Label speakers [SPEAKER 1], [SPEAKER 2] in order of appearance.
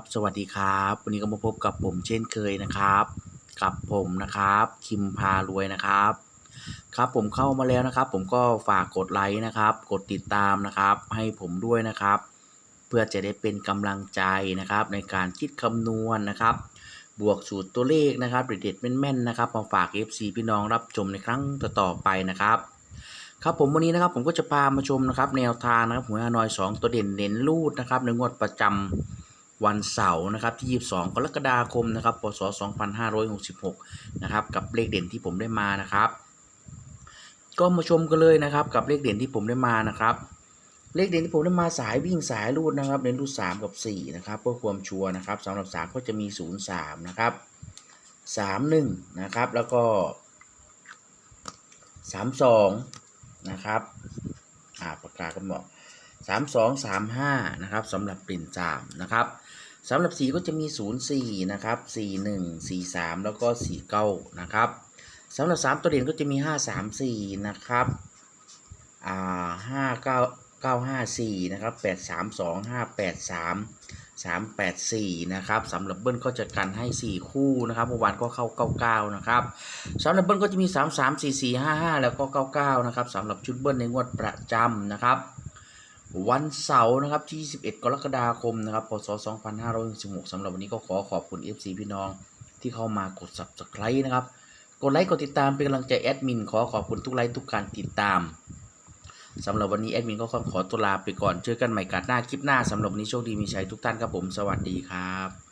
[SPEAKER 1] บสวัสดีครับ วันนี้ก็มาพบกับผมเช่นเคยนะครับ กับผมนะครับ คิมพารวยนะครับ ครับผมเข้ามาแล้วนะครับ ผมก็ฝากกดไลค์นะครับ กดติดตามนะครับ ให้ผมด้วยนะครับ เพื่อจะได้เป็นกำลังใจนะครับ ในการคิดคำนวณนะครับ บวกสูตรตัวเลขนะครับเด็ดๆแม่นๆนะครับมาฝาก FC พี่น้องรับชมในครั้งต่อๆไปนะครับครับผมวันนี้นะครับผมก็จะพามาชมนะครับแนวทางนะครับหัวยฮานอย 2 ตัวเด่นเน้นรูดนะครับในงวดประจำ วันเสาร์นะครับที่ 22 กรกฎาคมนะครับพศ 2566 นะครับกับเลขเด่นที่ผมได้มานะครับ ก็มาชมกันเลยนะครับกับเลขเด่นที่ผมได้มานะครับ เลขเด่นที่ผมได้มาสายวิ่งสายรูดนะครับเน้นรูด3กับ4นะครับเพื่อความชัวร์นะครับสำหรับ3ก็จะมี 0 3 นะครับ 3 1 นะครับแล้วก็ 3 2 นะครับอ่าปากกากำบอก สามสองสามห้านะครับสำหรับปริ่นจามนะครับสำหรับสีก็จะมีศูนย์สี่นะครับสี่หนึ่งสี่สามแล้วก็สี่เก้านะครับสำหรับสามตัวเด่นก็จะมีห้าสามสี่นะครับอ่าห้าเก้าเก้าห้าสี่นะครับแปดสามสองห้าแปดสามสามแปดสี่นะครับสำหรับเบิ้ลก็จะกันให้สี่คู่นะครับเมื่อวานก็เข้าเก้าเก้านะครับสำหรับเบิ้ลก็จะมี 3 3 4 4 5 5 แล้วก็ 99นะครับสำหรับชุดเบิ้ลในงวดประจำนะครับ วันเสาร์นะครับที่21กรกฎาคมนะครับพศ2566สำหรับวันนี้ก็ขอขอบคุณ FC พี่น้องที่เข้ามากด Subscribe นะครับ กดไลค์กดติดตามเป็นกำลังใจแอดมินขอขอบคุณทุกไลค์ทุกการติดตามสำหรับวันนี้แอดมินก็ขอตัวลาไปก่อนเจอกันใหม่กัดหน้าคลิปหน้าสำหรับวันนี้โชคดีมีชัยทุกท่านครับผมสวัสดีครับ